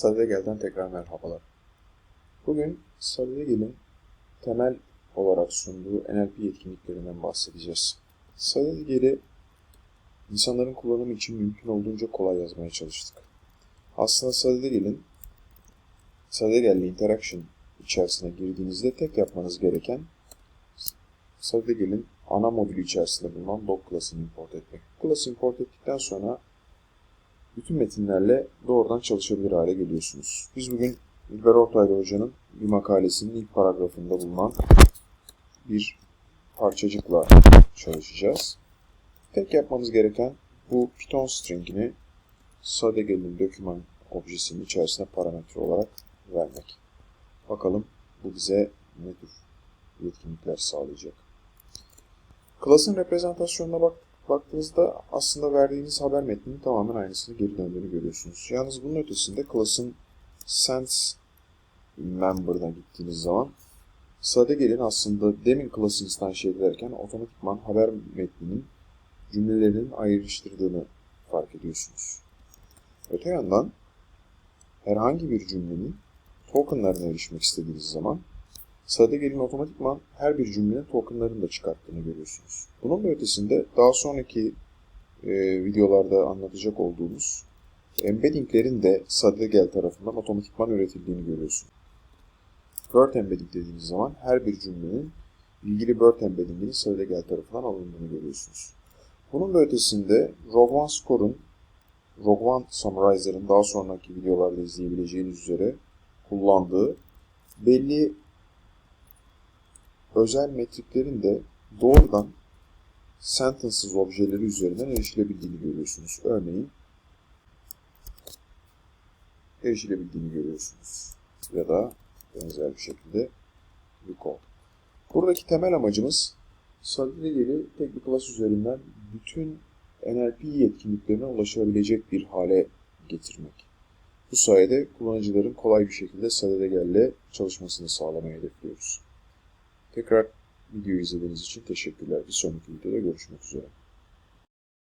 Sadegel'den tekrar merhabalar. Bugün Sadegel'in temel olarak sunduğu NLP yetkinliklerinden bahsedeceğiz. Sadegel'i insanların kullanımı için mümkün olduğunca kolay yazmaya çalıştık. Aslında Sadegel'in Sadegel'le interaction içerisine girdiğinizde tek yapmanız gereken Sadegel'in ana modülü içerisinde bulunan doc class'ını import etmek. Bu class'ı import ettikten sonra bütün metinlerle doğrudan çalışabilir hale geliyorsunuz. Biz bugün İlber Ortaylı Hoca'nın bir makalesinin ilk paragrafında bulunan bir parçacıkla çalışacağız. Tek yapmamız gereken bu Python stringini Sadegel'in doküman objesinin içerisine parametre olarak vermek. Bakalım bu bize ne tür yetkinlikler sağlayacak. Class'ın reprezentasyonuna bak baktığınızda aslında verdiğiniz haber metninin tamamen aynısını geri döndüğünü görüyorsunuz. Yalnız bunun ötesinde class'ın sense member'ına gittiğiniz zaman Sadegel'in aslında demin class'ı instansiye ederken otomatikman haber metninin cümlelerinin ayrıştırdığını fark ediyorsunuz. Öte yandan herhangi bir cümlenin tokenlarına erişmek istediğiniz zaman Sadegel'in otomatikman her bir cümlenin tokenlarını da çıkarttığını görüyorsunuz. Bunun da ötesinde daha sonraki e, videolarda anlatacak olduğumuz embeddinglerin de Sadegel tarafından otomatikman üretildiğini görüyorsunuz. Word embedding dediğiniz zaman her bir cümlenin ilgili Word embeddinginin Sadegel tarafından alındığını görüyorsunuz. Bunun da ötesinde Rogue One Score'un Rogue One Summarizer'ın daha sonraki videolarda izleyebileceğiniz üzere kullandığı belli özel metriklerin de doğrudan sentences objeleri üzerinden erişilebildiğini görüyorsunuz. Örneğin erişilebildiğini görüyorsunuz. Ya da benzer bir şekilde recall. Buradaki temel amacımız Sadegel'i tek bir class üzerinden bütün NLP yetkinliklerine ulaşabilecek bir hale getirmek. Bu sayede kullanıcıların kolay bir şekilde Sadegel'le çalışmasını sağlamayı hedefliyoruz. Tekrar videoyu izlediğiniz için teşekkürler. Bir sonraki videoda görüşmek üzere.